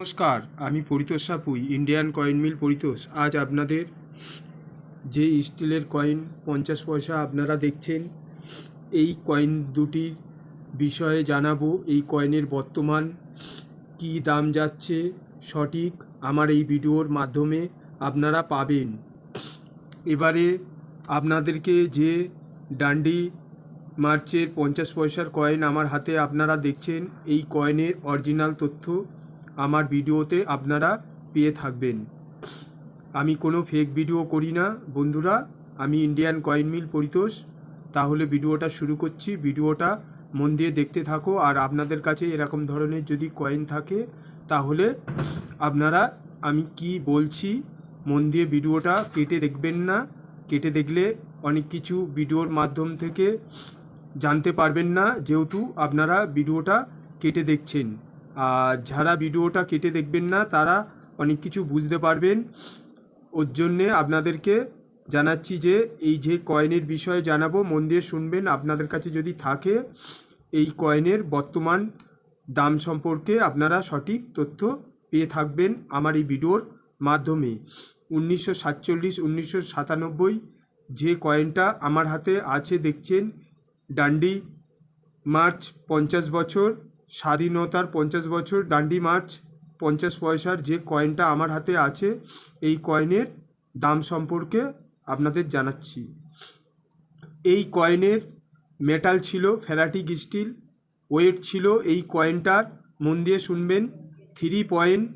নমস্কার, আমি Paritosh Sapui Indian coin mill Paritosh. আজ আপনাদের যে স্টিলের কয়েন পঞ্চাশ পয়সা আপনারা দেখছেন, এই কয়েন দুটির বিষয়ে জানাব, এই কয়েনের বর্তমান কী দাম যাচ্ছে, সঠিক আমার এই ভিডিওর মাধ্যমে আপনারা পাবেন। এবারে আপনাদেরকে যে ডান্ডি মার্চের পঞ্চাশ পয়সার কয়েন আমার হাতে আপনারা দেখছেন, এই কয়েনের অরিজিনাল তথ্য আমার ভিডিওতে আপনারা পেয়ে থাকবেন। আমি কোনো ফেক ভিডিও করি না। বন্ধুরা, আমি ইন্ডিয়ান কয়েন মিল পরিতোষ। তাহলে ভিডিওটা শুরু করছি। ভিডিওটা মন দিয়ে দেখতে থাকো। আর আপনাদের কাছে এরকম ধরনের যদি কয়েন থাকে, তাহলে আপনারা, আমি কি বলছি, মন দিয়ে ভিডিওটা কেটে দেখবেন না। কেটে দেখলে অনেক কিছু ভিডিওর মাধ্যম থেকে জানতে পারবেন না। যেহেতু আপনারা ভিডিওটা কেটে দেখছেন। যারা ভিডিওটা কেটে দেখবেন না, তারা অনেক কিছু বুঝতে পারবেন। ওর জন্যে আপনাদেরকে জানাচ্ছি যে, এই যে কয়েনের বিষয়ে জানাব, মন দিয়ে শুনবেন। আপনাদের কাছে যদি থাকে, এই কয়েনের বর্তমান দাম সম্পর্কে আপনারা সঠিক তথ্য পেয়ে থাকবেন আমার এই ভিডিওর মাধ্যমে। উনিশশো সাতচল্লিশ, উনিশশো সাতানব্বই যে কয়েনটা আমার হাতে আছে, দেখছেন। ডান্ডি, মার্চ, পঞ্চাশ বছর। স্বাধীনতার পঞ্চাশ বছর ডান্ডি মার্চ, পঞ্চাশ পয়সার যে কয়েনটা আমার হাতে আছে, এই কয়েনের দাম সম্পর্কে আপনাদের জানাচ্ছি। এই কয়েনের মেটাল ছিল ফেরাটিক স্টিল, ওয়েট ছিল, এই কয়েনটার মন দিয়ে শুনবেন, three point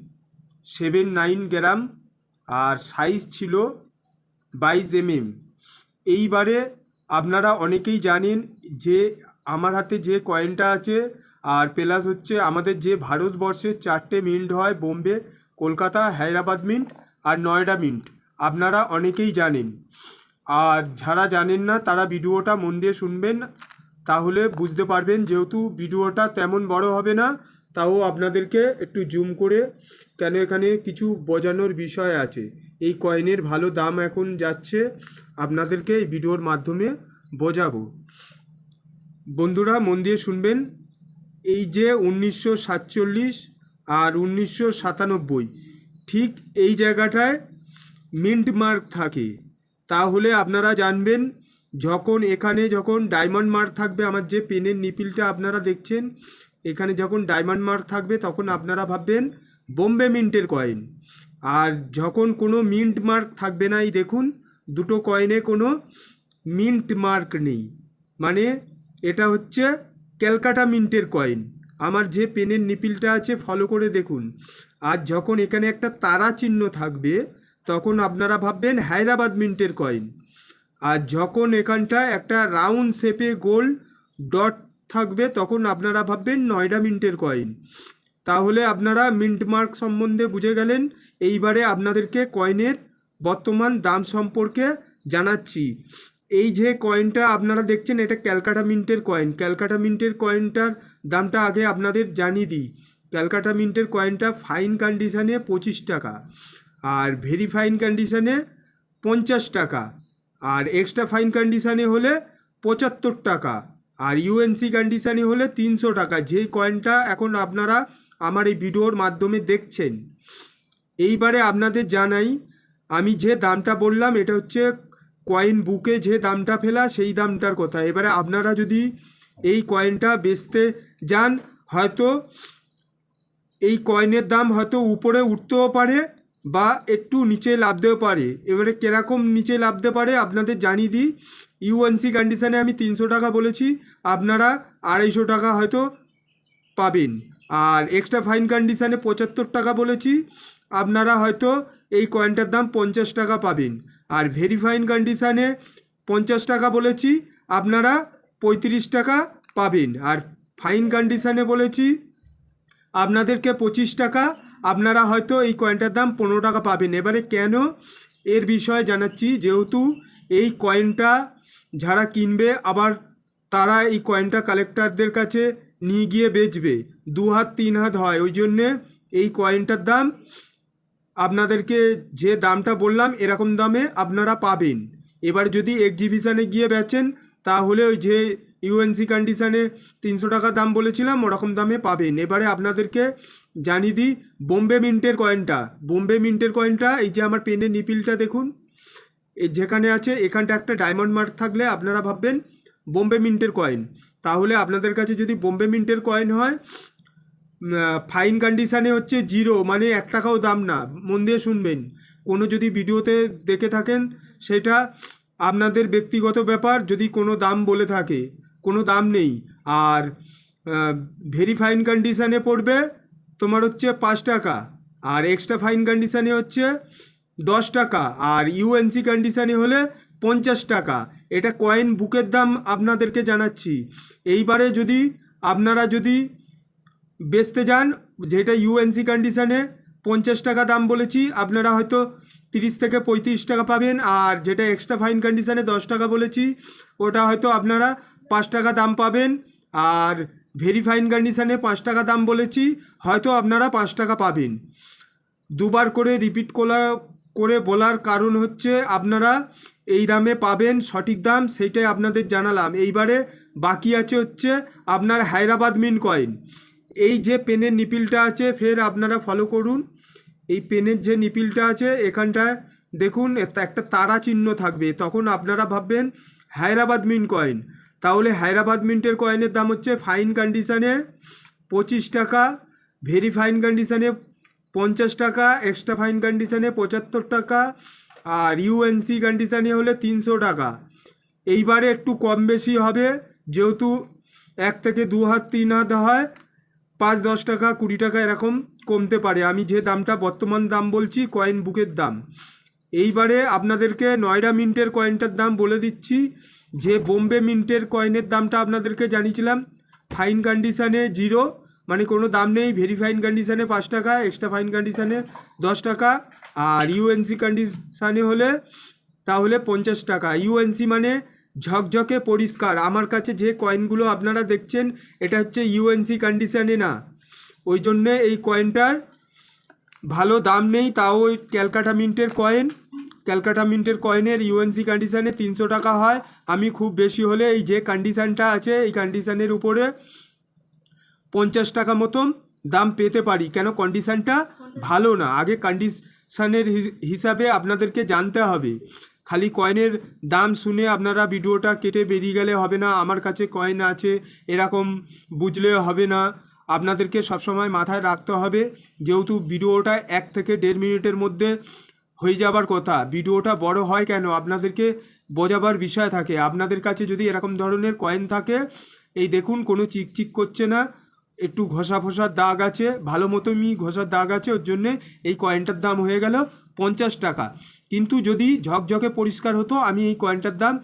seven nine gram, আর সাইজ ছিল বাইশ এমএম। এইবারে আপনারা অনেকেই জানেন যে আমার হাতে যে কয়েনটা আছে আর প্লাস হচ্ছে আমাদের যে ভারতবর্ষের চারটে মিন্ট হয় বোম্বে, কলকাতা, হায়দ্রাবাদ মিন্ট আর নয়ডা মিন্ট। আপনারা অনেকেই জানেন। আর যারা জানেন না, তারা ভিডিওটা মন দিয়ে শুনবেন, তাহলে বুঝতে পারবেন যেহেতু ভিডিওটা তেমন বড় হবে না, তাও আপনাদেরকে একটু জুম করে কেন এখানে কিছু বোঝানোর বিষয় আছে। এই কয়েনের ভালো দাম এখন যাচ্ছে, আপনাদেরকে এই ভিডিওর মাধ্যমে বোঝাবো। বন্ধুরা, মন দিয়ে শুনবেন এই যে উনিশশো সাতচল্লিশ আর উনিশশো সাতানব্বই, ঠিক এই জায়গাটায় মিন্ট মার্ক থাকে। তাহলে আপনারা জানবেন, যখন এখানে যখন ডায়মন্ড মার্ক থাকবে, আমার যে পেনের নিপিলটা আপনারা দেখছেন, এখানে যখন ডায়মন্ড মার্ক থাকবে, তখন আপনারা ভাববেন, বোম্বে মিন্টের কয়েন আর যখন কোনো মিন্ট মার্ক থাকবে না, এই দেখুন, দুটো কয়েনে কোনো মিন্ট মার্ক নেই। মানে এটা হচ্ছে ক্যালকাটা মিন্টের কয়েন। আমার যে পেনের নিপিলটা আছে ফলো করে দেখুন। আর যখন এখানে একটা তারা চিহ্ন থাকবে, তখন আপনারা ভাববেন হায়দ্রাবাদ মিন্টের কয়েন। আর যখন এখানটা একটা রাউন্ড শেপে গোল ডট থাকবে, তখন আপনারা ভাববেন নয়ডা মিন্টের কয়েন। তাহলে আপনারা মিন্ট মার্ক সম্বন্ধে বুঝে গেলেন। এইবারে আপনাদেরকে কয়েনের বর্তমান দাম সম্পর্কে জানাচ্ছি। এই যে কয়েনটা আপনারা দেখছেন, এটা ক্যালকাটা মিন্টের কয়েন ক্যালকাটা মিন্টের কয়েনটার দামটা আগে আপনাদের জানিয়ে দিই। ক্যালকাটা মিন্টের কয়েনটা ফাইন কন্ডিশানে পঁচিশ টাকা, আর ভেরি ফাইন কন্ডিশানে পঞ্চাশ টাকা, আর এক্সট্রা ফাইন কন্ডিশানে হলে পঁচাত্তর টাকা, আর ইউএনসি কন্ডিশানে হলে তিনশো টাকা। যেই কয়েনটা এখন আপনারা আমার এই ভিডিওর মাধ্যমে দেখছেন। এইবারে আপনাদের জানাই, আমি যে দামটা বললাম, এটা হচ্ছে কয়েন বুকে যে দামটা ফেলা সেই দামটার কথা। এবারে আপনারা যদি এই কয়েনটা বেচতে যান, হয়তো এই কয়েনের দাম হয়তো উপরে উঠতেও পারে বা একটু নিচে লাভতেও পারে। এবারে কীরকম নিচে লাভতে পারে আপনাদের জানিয়ে দিই। ইউএনসি কন্ডিশানে আমি তিনশো টাকা বলেছি, আপনারা আড়াইশো টাকা হয়তো পাবেন। আর এক্সট্রা ফাইন কন্ডিশানে পঁচাত্তর টাকা বলেছি, আপনারা হয়তো এই কয়েনটার দাম পঞ্চাশ টাকা পাবেন। আর ভেরিফাইন কন্ডিশানে পঞ্চাশ টাকা বলেছি, আপনারা পঁয়ত্রিশ টাকা পাবেন। আর ফাইন কন্ডিশানে বলেছি, আপনাদেরকে পঁচিশ টাকা, আপনারা হয়তো এই কয়েনটার দাম পনেরো টাকা পাবেন। এবারে কেন? এর বিষয়ে জানাচ্ছি, যেহেতু এই কয়েনটা যারা কিনবে, আবার তারা এই কয়েনটা কালেক্টারদের কাছে নিয়ে গিয়ে বেচবে। দু হাত তিন হাত হয়। ওই জন্যে এই কয়েনটার দাম আপনাদেরকে যে দামটা বললাম, এরকম দামে আপনারা পাবেন। এবার যদি এক্সিবিশানে গিয়ে বেচেন, তাহলে ওই যে ইউএনসি কন্ডিশানে তিনশো টাকা দাম বলেছিলাম, ওরকম দামে পাবেন। এবারে আপনাদেরকে জানিয়ে দিই, বোম্বে মিন্টের কয়েনটা বোম্বে মিন্টের কয়েনটা এই যে আমার পেনের নিপিলটা দেখুন যেখানে আছে, এখানটা একটা ডায়মন্ড মার্ক থাকলে আপনারা ভাববেন বোম্বে মিন্টের কয়েন তাহলে আপনাদের কাছে যদি বোম্বে মিন্টের কয়েন হয় ফাইন কন্ডিশানে হচ্ছে জিরো মানে এক টাকাও দাম না। মন দিয়ে শুনবেন। কোনো যদি ভিডিওতে দেখে থাকেন, সেটা আপনাদের ব্যক্তিগত ব্যাপার, যদি কোনো দাম বলে থাকে। কোনো দাম নেই। আর ভেরি ফাইন কন্ডিশানে পড়বে তোমার হচ্ছে পাঁচ টাকা। আর এক্সট্রা ফাইন কন্ডিশানে হচ্ছে দশ টাকা। আর ইউএনসি কন্ডিশানে হলে পঞ্চাশ টাকা। এটা কয়েন বুকের দাম আপনাদেরকে জানাচ্ছি। এইবারে যদি আপনারা যদি বেচতে যান, যেটা ইউএনসি কন্ডিশানে পঞ্চাশ টাকা দাম বলেছি, আপনারা হয়তো তিরিশ থেকে পঁয়ত্রিশ টাকা পাবেন, আর যেটা এক্সট্রা ফাইন কন্ডিশানে দশ টাকা বলেছি, ওটা হয়তো আপনারা পাঁচ টাকা দাম পাবেন, আর ভেরি ফাইন কন্ডিশানে পাঁচ টাকা দাম বলেছি, হয়তো আপনারা পাঁচ টাকা পাবেন। দুবার করে রিপিট করা করে বলার কারণ হচ্ছে আপনারা এই দামে পাবেন, সঠিক দাম সেইটাই আপনাদের জানালাম। এইবারে বাকি আছে হচ্ছে আপনার হায়দ্রাবাদ মিন কয়েন এই যে পেনের নিপিলটা আছে, ফের আপনারা ফলো করুন। এই পেনের যে নিপিলটা আছে, এখানটায় দেখুন একটা তারা চিহ্ন থাকবে। তখন আপনারা ভাববেন হায়দ্রাবাদ মিন কয়েন। তাহলে হায়দ্রাবাদ মিন্টের কয়েনের দাম হচ্ছে ফাইন কন্ডিশানে পঁচিশ টাকা, ভেরি ফাইন কন্ডিশানে পঞ্চাশ টাকা, এক্সট্রা ফাইন কন্ডিশানে পঁচাত্তর টাকা, আর ইউএনসি কন্ডিশানে হলে তিনশো টাকা। এইবারে একটু কম বেশি হবে, যেহেতু এক থেকে দু হাত তিন হাত হয় পাঁচ দশ টাকা, কুড়ি টাকা এরকম কমতে পারে। আমি যে দামটা বর্তমান দাম বলছি কয়েন বুকের দাম। এইবারে আপনাদেরকে নয়ডা মিন্টের কয়েনটার দাম বলে দিচ্ছি। যে বোম্বে মিন্টের কয়েনের দামটা আপনাদেরকে জানিয়েছিলাম ফাইন কন্ডিশানে জিরো মানে কোনো দাম নেই ভেরি ফাইন কন্ডিশানে পাঁচ টাকা এক্সট্রা ফাইন কন্ডিশানে দশ টাকা, আর ইউএনসি কন্ডিশানে হলে, তাহলে পঞ্চাশ টাকা। ইউএনসি মানে ঝকঝকে পরিষ্কার। আমার কাছে যে কয়েনগুলো আপনারা দেখছেন, এটা হচ্ছে ইউএনসি কন্ডিশানে না। ওই জন্যে এই কয়েনটার ভালো দাম নেই, তাও ওই ক্যালকাটা মিন্টের কয়েন ক্যালকাটা মিন্টের কয়েনের ইউএনসি কন্ডিশানে তিনশো টাকা হয়। আমি খুব বেশি হলে এই যে কন্ডিশানটা আছে, এই কন্ডিশানের উপরে পঞ্চাশ টাকা মতন দাম পেতে পারি। কেন? কন্ডিশানটা ভালো না। আগে কন্ডিশানের হিসাবে আপনাদেরকে জানতে হবে। খালি কয়েনের দাম শুনে আপনারা ভিডিওটা কেটে বেরিয়ে গেলে হবে না, আমার কাছে কয়েন আছে, এরকম বুঝলে হবে না। আপনাদেরকে সবসময় মাথায় রাখতে হবে, যেহেতু ভিডিওটা এক থেকে দেড় মিনিটের মধ্যে হয়ে যাবার কথা, ভিডিওটা বড় হয় কেন? আপনাদেরকে বোঝাবার বিষয় থাকে। আপনাদের কাছে যদি এরকম ধরনের কয়েন থাকে, এই দেখুন কোনো চিকচিক করছে না, একটু ঘষা ফসার দাগ আছে, ভালো মতনই ঘষার দাগ আছে, ওর জন্যে এই কয়েনটার দাম হয়ে গেল পঞ্চাশ টাকা। কিন্তু যদি ঝকঝকে পরিষ্কার হতো, আমি এই কয়েনটার দাম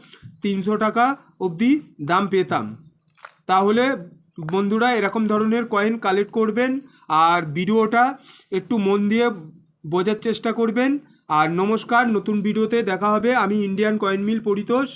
তিনশো টাকা অবধি দাম পেতাম। তাহলে বন্ধুরা, এরকম ধরনের কয়েন কালেক্ট করবেন আর ভিডিওটা একটু মন দিয়ে বোঝার চেষ্টা করবেন। আর নমস্কার, নতুন ভিডিওতে দেখা হবে। আমি ইন্ডিয়ান কয়েন মিল পরিতোষ।